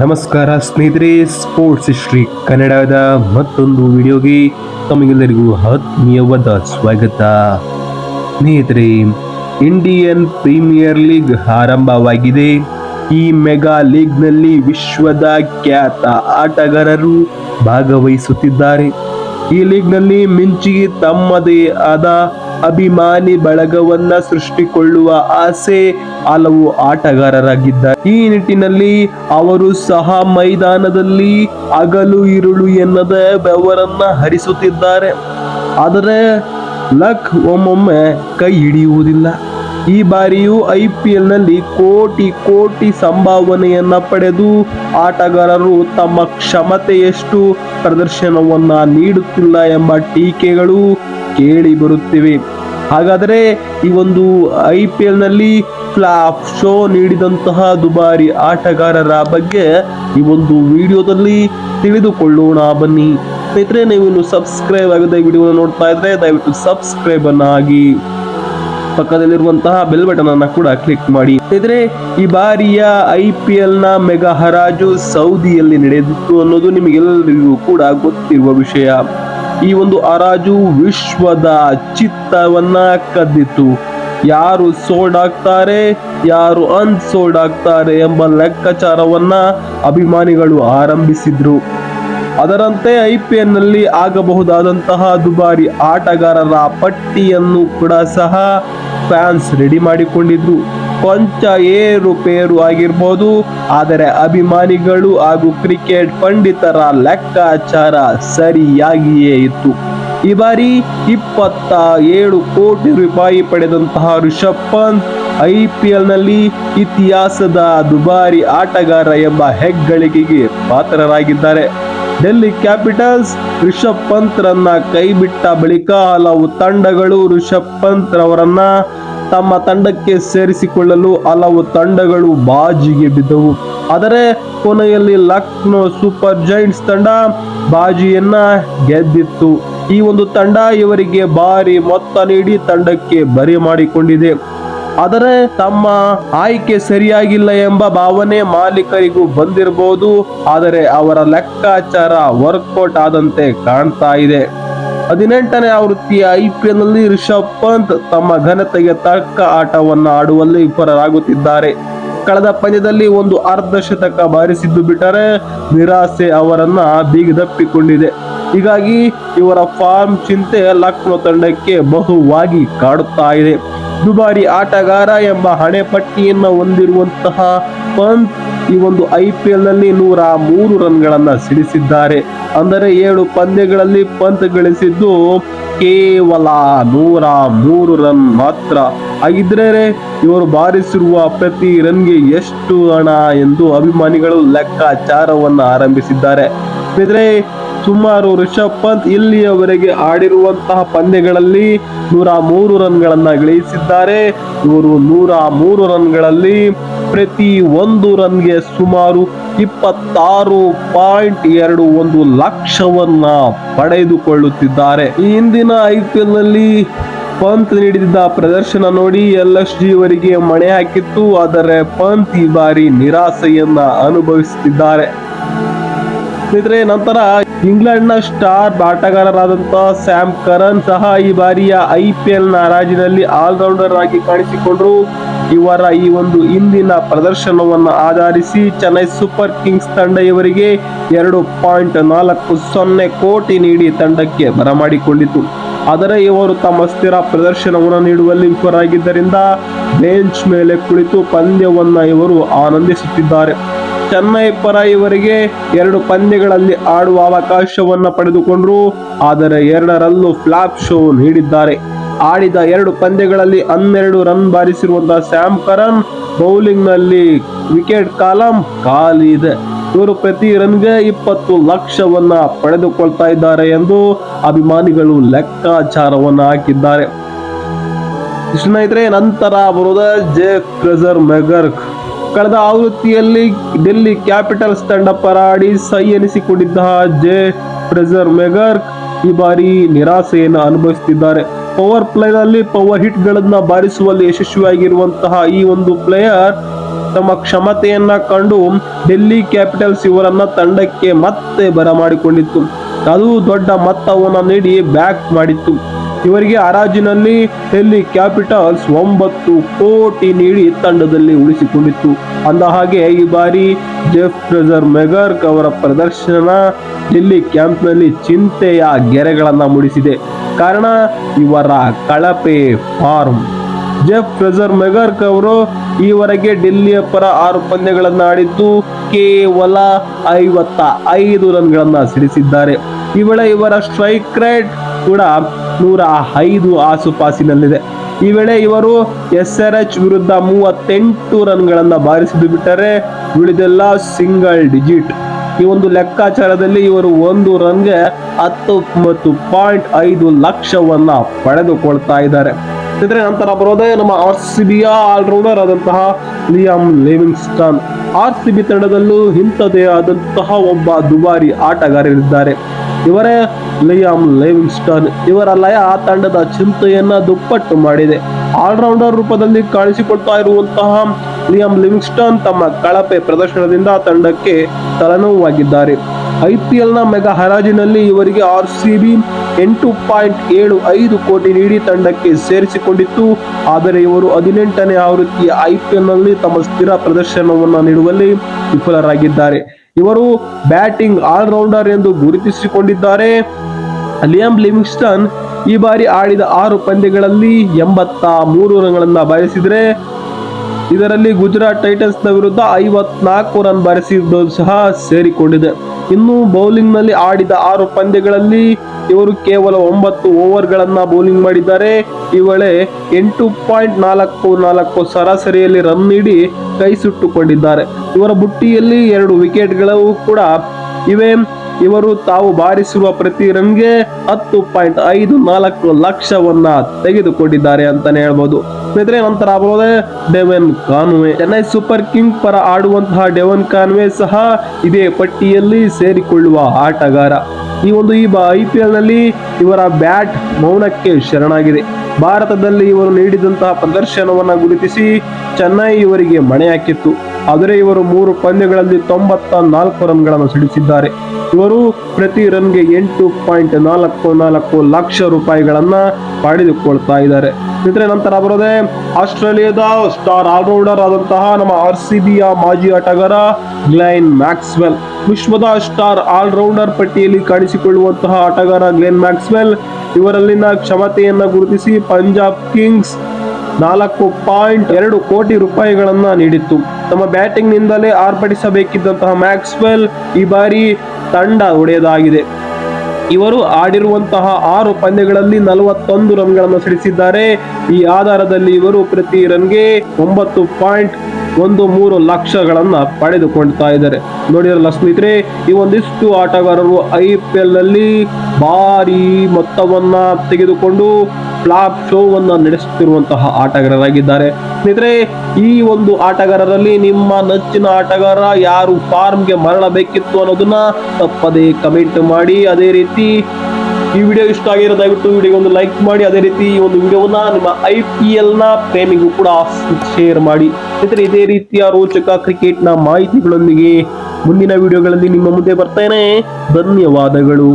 ನಮಸ್ಕಾರ ಸ್ನೇಹಿತರೆ sports history ಕನ್ನಡದ ಮತ್ತೊಂದು ವಿಡಿಯೋಗೆ ತಮಗೆಲ್ಲರಿಗೂ ಆತ್ಮೀಯವಾದ ಸ್ವಾಗತ. ಸ್ನೇಹಿತರೆ ಇಂಡಿಯನ್ ಪ್ರೀಮಿಯರ್ ಲೀಗ್ ಆರಂಭವಾಗಿದೆ. ಈ ಮೆಗಾ ಲೀಗ್ನಲ್ಲಿ ವಿಶ್ವದ ಖ್ಯಾತ ಆಟಗಾರರು ಭಾಗವಹಿಸುತ್ತಿದ್ದಾರೆ. ಈ ಲೀಗ್ನಲ್ಲಿ ಮಿಂಚಿಗೆ ತಮ್ಮದೇ ಆದ ಅಭಿಮಾನಿ ಬಳಗವನ್ನ ಸೃಷ್ಟಿಕೊಳ್ಳುವ ಆಸೆ ಹಲವು ಆಟಗಾರರಾಗಿದ್ದಾರೆ. ಈ ನಿಟ್ಟಿನಲ್ಲಿ ಅವರು ಸಹ ಮೈದಾನದಲ್ಲಿ ಹಗಲು ಇರುಳು ಎನ್ನದ ಬೆವರನ್ನ ಹರಿಸುತ್ತಿದ್ದಾರೆ. ಆದರೆ ಲಕ್ ಒಮ್ಮೊಮ್ಮೆ ಕೈ ಹಿಡಿಯುವುದಿಲ್ಲ. ಈ ಬಾರಿಯೂ ಐ ಪಿ ಎಲ್ನಲ್ಲಿ ಕೋಟಿ ಕೋಟಿ ಸಂಭಾವನೆಯನ್ನ ಪಡೆದು ಆಟಗಾರರು ತಮ್ಮ ಕ್ಷಮತೆಯಷ್ಟು ಪ್ರದರ್ಶನವನ್ನ ನೀಡುತ್ತಿಲ್ಲ ಎಂಬ ಟೀಕೆಗಳು ಕೇಳಿ ಬರುತ್ತಿವೆ. ಹಾಗಾದರೆ ಈ ಒಂದು ಐ ಪಿ ಎಲ್ನಲ್ಲಿ ಫ್ಲಾಪ್ ಶೋ ನೀಡಿದಂತಹ ದುಬಾರಿ ಆಟಗಾರರ ಬಗ್ಗೆ ಈ ಒಂದು ವಿಡಿಯೋದಲ್ಲಿ ತಿಳಿದುಕೊಳ್ಳೋಣ ಬನ್ನಿ. ಸ್ನೇಹಿತರೆ ನೀವು ಸಬ್ಸ್ಕ್ರೈಬ್ ಆಗದೆ ವಿಡಿಯೋ ನೋಡ್ತಾ ಇದ್ರೆ ದಯವಿಟ್ಟು ಸಬ್ಸ್ಕ್ರೈಬ್ ಅನ್ನ ಆಗಿ. ಪಕ್ಕದಲ್ಲಿರುವಂತಹ ಬೆಲ್ ಬಟನ್ ಅನ್ನ ಕೂಡ ಕ್ಲಿಕ್ ಮಾಡಿ. ಸ್ನೇಹಿತರೆ, ಈ ಬಾರಿಯ ಐ ಪಿ ಎಲ್ನ ಮೆಗಾ ಹರಾಜು ಸೌದಿಯಲ್ಲಿ ನಡೆದಿತ್ತು ಅನ್ನೋದು ನಿಮಗೆಲ್ಲರಿಗೂ ಕೂಡ ಗೊತ್ತಿರುವ ವಿಷಯ. ಈ ಒಂದು ಹರಾಜು ವಿಶ್ವದ ಚಿತ್ತವನ್ನ ಕದ್ದಿತು. ಯಾರು ಸೋಲ್ಡ್ ಆಗ್ತಾರೆ ಯಾರು ಅನ್ಸೋಲ್ಡ್ ಆಗ್ತಾರೆ ಎಂಬ ಲೆಕ್ಕಾಚಾರವನ್ನ ಅಭಿಮಾನಿಗಳು ಆರಂಭಿಸಿದ್ರು. ಅದರಂತೆ ಐ ಪಿ ಎಲ್ನಲ್ಲಿ ಆಗಬಹುದಾದಂತಹ ದುಬಾರಿ ಆಟಗಾರರ ಪಟ್ಟಿಯನ್ನು ಕೂಡ ಸಹ ಫ್ಯಾನ್ಸ್ ರೆಡಿ ಮಾಡಿಕೊಂಡಿದ್ರು. ಕೊಂಚ ಏರುಪೇರು ಆಗಿರ್ಬೋದು. ಆದರೆ ಅಭಿಮಾನಿಗಳು ಹಾಗೂ ಕ್ರಿಕೆಟ್ ಪಂಡಿತರ ಲೆಕ್ಕಾಚಾರ ಸರಿಯಾಗಿಯೇ ಇತ್ತು. ಈ ಬಾರಿ ಇಪ್ಪತ್ತ ಏಳು ಕೋಟಿ ರೂಪಾಯಿ ಪಡೆದಂತಹ ರಿಷಬ್ ಪಂತ್ ಐ ಪಿ ಎಲ್ನಲ್ಲಿ ಇತಿಹಾಸದ ದುಬಾರಿ ಆಟಗಾರ ಎಂಬ ಹೆಗ್ಗಳಿಕೆಗೆ ಪಾತ್ರರಾಗಿದ್ದಾರೆ. ಡೆಲ್ಲಿ ಕ್ಯಾಪಿಟಲ್ಸ್ ರಿಷಬ್ ಪಂತ್ ರನ್ನ ಕೈಬಿಟ್ಟ ಬಳಿಕ ಹಲವು ತಂಡಗಳು ರಿಷಬ್ ಪಂತ್ ರವರನ್ನ ತಮ್ಮ ತಂಡಕ್ಕೆ ಸೇರಿಸಿಕೊಳ್ಳಲು ಹಲವು ತಂಡಗಳು ಬಾಜಿಗೆ ಬಿದ್ದವು. ಆದರೆ ಕೊನೆಯಲ್ಲಿ ಲಕ್ನೋ ಸೂಪರ್ ಜೈಂಟ್ಸ್ ತಂಡ ಬಾಜಿಯನ್ನ ಗೆದ್ದಿತ್ತು. ಈ ಒಂದು ತಂಡ ಇವರಿಗೆ ಭಾರಿ ಮೊತ್ತ ನೀಡಿ ತಂಡಕ್ಕೆ ಬರಿ ಮಾಡಿಕೊಂಡಿದೆ. ಆದರೆ ತಮ್ಮ ಆಯ್ಕೆ ಸರಿಯಾಗಿಲ್ಲ ಎಂಬ ಭಾವನೆ ಮಾಲೀಕರಿಗೂ ಬಂದಿರಬಹುದು. ಆದರೆ ಅವರ ಲೆಕ್ಕಾಚಾರ ವರ್ಕೌಟ್ ಆದಂತೆ ಕಾಣ್ತಾ ಇದೆ. ಹದಿನೆಂಟನೇ ಆವೃತ್ತಿಯ ಐ ಪಿ ಎಲ್ನಲ್ಲಿ ರಿಷಬ್ ಪಂತ್ ತಮ್ಮ ಘನತೆಗೆ ತಕ್ಕ ಆಟವನ್ನು ಆಡುವಲ್ಲಿ ವಿಫಲರಾಗುತ್ತಿದ್ದಾರೆ. ಕಳೆದ ಪಂದ್ಯದಲ್ಲಿ ಒಂದು ಅರ್ಧ ಶತಕ ಬಾರಿಸಿದ್ದು ಬಿಟ್ಟರೆ ನಿರಾಸೆ ಅವರನ್ನ ಬೀಗದಪ್ಪಿಕೊಂಡಿದೆ ಹೀಗಾಗಿ ಇವರ ಫಾರ್ಮ್ ಚಿಂತೆ ಲಕ್ನೋ ತಂಡಕ್ಕೆ ಬಹುವಾಗಿ ಕಾಡುತ್ತಾ ಇದೆ. ದುಬಾರಿ ಆಟಗಾರ ಎಂಬ ಹಣೆಪಟ್ಟಿಯನ್ನು ಹೊಂದಿರುವಂತಹ ಪಂತ್ ಈ ಒಂದು ಐ ಪಿ ಎಲ್ನಲ್ಲಿ ನೂರ ಮೂರು ರನ್ಗಳನ್ನ ಸಿಡಿಸಿದ್ದಾರೆ. ಅಂದರೆ ಏಳು ಪಂದ್ಯಗಳಲ್ಲಿ ಪಂತ್ ಗಳಿಸಿದ್ದು ಕೇವಲ ನೂರ ಮೂರು ರನ್ ಮಾತ್ರ. ಹಾಗಿದ್ರೆ ಇವರು ಬಾರಿಸಿರುವ ಪ್ರತಿ ರನ್ಗೆ ಎಷ್ಟು ಹಣ ಎಂದು ಅಭಿಮಾನಿಗಳು ಲೆಕ್ಕಾಚಾರವನ್ನು ಆರಂಭಿಸಿದ್ದಾರೆ. ಸ್ನೇಹಿತರೆ, ಸುಮಾರು ರಿಷಬ್ ಪಂತ್ ಇಲ್ಲಿಯವರೆಗೆ ಆಡಿರುವಂತಹ ಪಂದ್ಯಗಳಲ್ಲಿ ನೂರ ಮೂರು ರನ್ಗಳನ್ನು ಗಳಿಸಿದ್ದಾರೆ. ಇವರು ನೂರ ಮೂರು ರನ್ಗಳಲ್ಲಿ ಪ್ರತಿ ಒಂದು ರನ್ಗೆ ಸುಮಾರು ಇಪ್ಪತ್ತಾರು ಪಾಯಿಂಟ್ ಎರಡು ಒಂದು ಲಕ್ಷವನ್ನ ಪಡೆದುಕೊಳ್ಳುತ್ತಿದ್ದಾರೆ. ಈ ಹಿಂದಿನ ಐ ಪಿ ಎಲ್ನಲ್ಲಿ ಪಂತ್ ನೀಡಿದ್ದ ಪ್ರದರ್ಶನ ನೋಡಿ ಎಲ್ ಎಸ್ ಮಣೆ ಹಾಕಿತ್ತು. ಆದರೆ ಪಂತ್ ಈ ಬಾರಿ ನಿರಾಸೆಯನ್ನ ಅನುಭವಿಸುತ್ತಿದ್ದಾರೆ. ಸ್ನೇಹಿತರೆ, ನಂತರ ಇಂಗ್ಲೆಂಡ್ನ ಸ್ಟಾರ್ ಆಟಗಾರರಾದಂಥ ಸ್ಯಾಮ್ ಕರನ್ ಸಹ ಈ ಬಾರಿಯ ಐ ಪಿ ಎಲ್ನ ಹರಾಜಿನಲ್ಲಿ ಆಲ್ರೌಂಡರ್ ಆಗಿ ಕಾಣಿಸಿಕೊಂಡರು. ಇವರ ಈ ಒಂದು ಇಂದಿನ ಪ್ರದರ್ಶನವನ್ನು ಆಧರಿಸಿ ಚೆನ್ನೈ ಸೂಪರ್ ಕಿಂಗ್ಸ್ ತಂಡ ಇವರಿಗೆ ಎರಡು ಪಾಯಿಂಟ್ ನಾಲ್ಕು ಸೊನ್ನೆ ಕೋಟಿ ನೀಡಿ ತಂಡಕ್ಕೆ ಬರಮಾಡಿಕೊಂಡಿತು ಆದರೆ ಇವರು ತಮ್ಮ ಸ್ಥಿರ ಪ್ರದರ್ಶನವನ್ನು ನೀಡುವಲ್ಲಿ ವಿಫರಾಗಿದ್ದರಿಂದ ಬೆಂಚ್ ಮೇಲೆ ಕುಳಿತು ಪಂದ್ಯವನ್ನು ಇವರು ಆನಂದಿಸುತ್ತಿದ್ದಾರೆ. ಚೆನ್ನೈ ಪರ ಇವರಿಗೆ ಎರಡು ಪಂದ್ಯಗಳಲ್ಲಿ ಆಡುವ ಅವಕಾಶವನ್ನು ಪಡೆದುಕೊಂಡ್ರು. ಆದರೆ ಎರಡರಲ್ಲೂ ಫ್ಲಾಪ್ ಶೋ ನೀಡಿದ್ದಾರೆ. ಆಡಿದ ಎರಡು ಪಂದ್ಯಗಳಲ್ಲಿ ಹನ್ನೆರಡು ರನ್ ಬಾರಿಸಿರುವಂತಹ ಸ್ಯಾಮ್ ಕರನ್ ಬೌಲಿಂಗ್ನಲ್ಲಿ ವಿಕೆಟ್ ಕಾಲಂ ಖಾಲಿ ಇದೆ. ಇವರು ಪ್ರತಿ ರನ್ಗೆ ಇಪ್ಪತ್ತು ಲಕ್ಷವನ್ನ ಪಡೆದುಕೊಳ್ತಾ ಇದ್ದಾರೆ ಎಂದು ಅಭಿಮಾನಿಗಳು ಲೆಕ್ಕಾಚಾರವನ್ನು ಹಾಕಿದ್ದಾರೆ. ಸ್ನೇಹಿತರೆ, ನಂತರ ಬರುವುದ ಜೆ ಕ್ರೆಜರ್ ಮೆಗರ್ಕ್ ಕಳೆದ ಆವೃತ್ತಿಯಲ್ಲಿ ಡೆಲ್ಲಿ ಕ್ಯಾಪಿಟಲ್ಸ್ ತಂಡ ಪರಾಡಿ ಸೈ ಎನಿಸಿಕೊಂಡಿದ್ದ ಜೆ ಪ್ರೆಸರ್ ಮೆಗರ್ ಈ ಬಾರಿ ನಿರಾಸೆಯನ್ನು ಅನುಭವಿಸುತ್ತಿದ್ದಾರೆ ಪವರ್ ಪ್ಲೇನಲ್ಲಿ ಪವರ್ ಹಿಟ್ ಗಳನ್ನ ಬಾರಿಸುವಲ್ಲಿ ಯಶಸ್ವಿಯಾಗಿರುವಂತಹ ಈ ಒಂದು ಪ್ಲೇಯರ್ ತಮ್ಮ ಕ್ಷಮತೆಯನ್ನ ಕಂಡು ಡೆಲ್ಲಿ ಕ್ಯಾಪಿಟಲ್ಸ್ ಇವರನ್ನ ತಂಡಕ್ಕೆ ಮತ್ತೆ ಬರಮಾಡಿಕೊಂಡಿತ್ತು. ಅದು ದೊಡ್ಡ ಮೊತ್ತವನ್ನು ನೀಡಿ ಬ್ಯಾಕ್ ಮಾಡಿತ್ತು. ಇವರಿಗೆ ಹರಾಜಿನಲ್ಲಿ ಡೆಲ್ಲಿ ಕ್ಯಾಪಿಟಲ್ಸ್ ಒಂಬತ್ತು ಕೋಟಿ ನೀಡಿ ತಂಡದಲ್ಲಿ ಉಳಿಸಿಕೊಂಡಿತ್ತು. ಅಂದ ಹಾಗೆ ಈ ಬಾರಿ ಜೆಫ್ ಫ್ರೆಜರ್ ಮೆಗರ್ಕ್ ಅವರ ಪ್ರದರ್ಶನ ಡೆಲ್ಲಿ ಕ್ಯಾಂಪ್ನಲ್ಲಿ ಚಿಂತೆಯ ಗೆರೆಗಳನ್ನು ಮೂಡಿಸಿದೆ. ಕಾರಣ ಇವರ ಕಳಪೆ ಫಾರ್ಮ್. ಜೆಫ್ ಫ್ರೆಜರ್ ಮೆಗರ್ಕ್ ಅವರು ಈವರೆಗೆ ಡೆಲ್ಲಿಯ ಪರ ಆರು ಪಂದ್ಯಗಳನ್ನು ಆಡಿದ್ದು ಕೇವಲ ಐವತ್ತ ಐದು ರನ್ಗಳನ್ನು ಸಿಡಿಸಿದ್ದಾರೆ. ಈ ವೇಳೆ ಇವರ ಸ್ಟ್ರೈಕ್ ರೇಟ್ ಕೂಡ ನೂರ ಐದು ಆಸುಪಾಸಿನಲ್ಲಿದೆ. ಈ ವೇಳೆ ಇವರು ಎಸ್ ಆರ್ ಎಚ್ ವಿರುದ್ಧ ಮೂವತ್ತೆಂಟು ರನ್ಗಳನ್ನು ಬಾರಿಸಿದ್ದು ಬಿಟ್ಟರೆ ಉಳಿದೆಲ್ಲ ಸಿಂಗಲ್ ಡಿಜಿಟ್. ಈ ಒಂದು ಲೆಕ್ಕಾಚಾರದಲ್ಲಿ ಇವರು ಒಂದು ರನ್ಗೆ ಮತ್ತು ಪಾಯಿಂಟ್ ಐದು ಲಕ್ಷವನ್ನ ಪಡೆದುಕೊಳ್ತಾ ಇದ್ದಾರೆ. ಇದ್ರೆ ನಂತರ ಬರೋದೇ ನಮ್ಮ ಆರ್ ಸಿ ಬಿಯ ಆಲ್ರೌಂಡರ್ ಆದಂತಹ Liam Livingstone. R C B ತಂಡದಲ್ಲೂ ಇಂಥದೇ ಆದಂತಹ ಒಬ್ಬ ದುಬಾರಿ ಆಟಗಾರರಿದ್ದಾರೆ. ಇವರೇ ಲಿಯಾಮ್ ಲಿವಿಂಗ್ಸ್ಟನ್. ಇವರ ಲಯ ಆ ತಂಡದ ಚಿಂತೆಯನ್ನ ದುಪ್ಪಟ್ಟು ಮಾಡಿದೆ. ಆಲ್ರೌಂಡರ್ ರೂಪದಲ್ಲಿ ಕಾಣಿಸಿಕೊಳ್ತಾ ಇರುವಂತಹ ಲಿಯಾಮ್ ಲಿವಿಂಗ್ಸ್ಟನ್ ತಮ್ಮ ಕಳಪೆ ಪ್ರದರ್ಶನದಿಂದ ತಂಡಕ್ಕೆ ತಲೆನೋವಾಗಿದ್ದಾರೆ. ಐ ಪಿ ಎಲ್ನ ಮೆಗಾ ಹರಾಜಿನಲ್ಲಿ ಇವರಿಗೆ ಆರ್ ಸಿ ಬಿ ಎಂಟು ಪಾಯಿಂಟ್ ಏಳು ಐದು ಕೋಟಿ ನೀಡಿ ತಂಡಕ್ಕೆ ಸೇರಿಸಿಕೊಂಡಿತ್ತು. ಆದರೆ ಇವರು ಹದಿನೆಂಟನೇ ಆವೃತ್ತಿಯ ಐ ಪಿ ಎಲ್ನಲ್ಲಿ ತಮ್ಮ ಸ್ಥಿರ ಪ್ರದರ್ಶನವನ್ನು ನೀಡುವಲ್ಲಿ ವಿಫಲರಾಗಿದ್ದಾರೆ. ಇವರು ಬ್ಯಾಟಿಂಗ್ ಆಲ್ರೌಂಡರ್ ಎಂದು ಗುರುತಿಸಿಕೊಂಡಿದ್ದಾರೆ. ಲಿಯಾಮ್ ಲಿವಿಂಗ್ಸ್ಟನ್ ಈ ಬಾರಿ ಆಡಿದ ಆರು ಪಂದ್ಯಗಳಲ್ಲಿ ಎಂಬತ್ತ ಮೂರು ರನ್ಗಳನ್ನು ಬಾರಿಸಿದರೆ, ಇದರಲ್ಲಿ ಗುಜರಾತ್ ಟೈಟನ್ಸ್ನ ವಿರುದ್ಧ ಐವತ್ನಾಲ್ಕು ರನ್ ಬಾರಿಸಿದ್ದು ಸಹ ಸೇರಿಕೊಂಡಿದೆ. ಇನ್ನು ಬೌಲಿಂಗ್ನಲ್ಲಿ ಆಡಿದ ಆರು ಪಂದ್ಯಗಳಲ್ಲಿ ಇವರು ಕೇವಲ ಒಂಬತ್ತು ಓವರ್ಗಳನ್ನ ಬೌಲಿಂಗ್ ಮಾಡಿದ್ದಾರೆ. ಈ ವೇಳೆ ಎಂಟು ಪಾಯಿಂಟ್ ನಾಲ್ಕು ನಾಲ್ಕು ಸರಾಸರಿಯಲ್ಲಿ ರನ್ ನೀಡಿ ಕೈ ಸುಟ್ಟುಕೊಂಡಿದ್ದಾರೆ. ಇವರ ಬುಟ್ಟಿಯಲ್ಲಿ ಎರಡು ವಿಕೆಟ್ಗಳು ಕೂಡ ಇವೆ. ಇವರು ತಾವು ಬಾರಿಸಿರುವ ಪ್ರತಿ ರನ್ಗೆ ಹತ್ತು ಪಾಯಿಂಟ್ ಐದು ನಾಲ್ಕು ಲಕ್ಷವನ್ನ ತೆಗೆದುಕೊಂಡಿದ್ದಾರೆ ಅಂತಾನೆ ಹೇಳ್ಬೋದು. ಸ್ನೇಹಿತರೆ, ನಂತರ ಆಗಬಹುದೇ Devon Conway. Chennai super king ಪರ ಆಡುವಂತಹ ಡೆವನ್ ಕಾನ್ವೆ ಸಹ ಇದೇ ಪಟ್ಟಿಯಲ್ಲಿ ಸೇರಿಕೊಳ್ಳುವ ಆಟಗಾರ. ಈ ಒಂದು ಈ ಐ ಪಿ ಎಲ್ನಲ್ಲಿ ಇವರ ಬ್ಯಾಟ್ ಮೌನಕ್ಕೆ ಶರಣಾಗಿದೆ. ಭಾರತದಲ್ಲಿ ಇವರು ನೀಡಿದಂತಹ ಪ್ರದರ್ಶನವನ್ನು ಗುರುತಿಸಿ ಚೆನ್ನೈ ಇವರಿಗೆ ಮಣೆ ಹಾಕಿತ್ತು. ಆದರೆ ಇವರು ಮೂರು ಪಂದ್ಯಗಳಲ್ಲಿ ತೊಂಬತ್ತ ನಾಲ್ಕು ರನ್ಗಳನ್ನು ಸಿಡಿಸಿದ್ದಾರೆ. ಇವರು ಪ್ರತಿ ರನ್ಗೆ ಎಂಟು ಪಾಯಿಂಟ್ ನಾಲ್ಕು ನಾಲ್ಕು ಲಕ್ಷ ರೂಪಾಯಿಗಳನ್ನು ಪಡೆದುಕೊಳ್ತಾ ಇದ್ದಾರೆ. ಇದ್ರೆ ನಂತರ ಬರೋದೇ ಆಸ್ಟ್ರೇಲಿಯಾದ ಸ್ಟಾರ್ ಆಲ್ರೌಂಡರ್ ಆದಂತಹ ನಮ್ಮ ಆರ್ ಸಿ ಬಿಯ ಮಾಜಿ ಆಟಗಾರ ಗ್ಲೈನ್ ಮ್ಯಾಕ್ಸ್ವೆಲ್. ವಿಶ್ವದ ಸ್ಟಾರ್ ಆಲ್ರೌಂಡರ್ ಪಟ್ಟಿಯಲ್ಲಿ ಕಾಣಿಸಿಕೊಳ್ಳುವಂತಹ ಆಟಗಾರ ಗ್ಲೆನ್ ಮ್ಯಾಕ್ಸ್ವೆಲ್, ಇವರಲ್ಲಿನ ಕ್ಷಮತೆಯನ್ನು ಗುರುತಿಸಿ ಪಂಜಾಬ್ ಕಿಂಗ್ಸ್ ನಾಲ್ಕು ಪಾಯಿಂಟ್ ಎರಡು ಕೋಟಿ ರೂಪಾಯಿಗಳನ್ನು ನೀಡಿತ್ತು. ತಮ್ಮ ಬ್ಯಾಟಿಂಗ್ ನಿಂದಲೇ ಆರ್ಭಟಿಸಬೇಕಿದ್ದಂತಹ ಮ್ಯಾಕ್ಸ್ವೆಲ್ ಈ ಬಾರಿ ತಂಡ ಒಡೆಯದಾಗಿದೆ ಇವರು ಆಡಿರುವಂತಹ ಆರು ಪಂದ್ಯಗಳಲ್ಲಿ ನಲವತ್ತೊಂದು ರನ್ಗಳನ್ನು ಸಿಡಿಸಿದ್ದಾರೆ ಈ ಆಧಾರದಲ್ಲಿ ಇವರು ಪ್ರತಿ ರನ್ಗೆ ಒಂಬತ್ತು ಪಾಯಿಂಟ್ ಒಂದು ಮೂರು ಲಕ್ಷಗಳನ್ನ ಪಡೆದುಕೊಳ್ತಾ ಇದ್ದಾರೆ. ನೋಡಿರಲ್ಲ ಸ್ನೇಹಿತರೆ, ಈ ಒಂದಿಷ್ಟು ಆಟಗಾರರು ಐ ಪಿ ಎಲ್ನಲ್ಲಿ ಭಾರಿ ಮೊತ್ತವನ್ನ ತೆಗೆದುಕೊಂಡು ಫ್ಲಾಪ್ ಶೋವನ್ನು ನಡೆಸುತ್ತಿರುವಂತಹ ಆಟಗಾರರಾಗಿದ್ದಾರೆ. ಸ್ನೇಹಿತರೆ, ಈ ಒಂದು ಆಟಗಾರರಲ್ಲಿ ನಿಮ್ಮ ನೆಚ್ಚಿನ ಆಟಗಾರ ಯಾರು ಫಾರ್ಮ್ಗೆ ಮರಳಬೇಕಿತ್ತು ಅನ್ನೋದನ್ನ ತಪ್ಪದೇ ಕಮೆಂಟ್ ಮಾಡಿ. ಅದೇ ರೀತಿ ಈ ವಿಡಿಯೋ ಇಷ್ಟ ಆಗಿರೋ ದಯವಿಟ್ಟು ವಿಡಿಯೋಗೆ ಒಂದು ಲೈಕ್ ಮಾಡಿ. ಅದೇ ರೀತಿ ಈ ಒಂದು ವಿಡಿಯೋವನ್ನ ನಿಮ್ಮ ಐ ಪಿ ಎಲ್ನ ಪ್ರೇಮಿಗೂ ಕೂಡ ಶೇರ್ ಮಾಡಿ. ಸ್ನೇಹಿತರೆ, ಇದೇ ರೀತಿಯ ರೋಚಕ ಕ್ರಿಕೆಟ್ನ ಮಾಹಿತಿಗಳೊಂದಿಗೆ ಮುಂದಿನ ವಿಡಿಯೋಗಳಲ್ಲಿ ನಿಮ್ಮ ಮುಂದೆ ಬರ್ತೇನೆ. ಧನ್ಯವಾದಗಳು.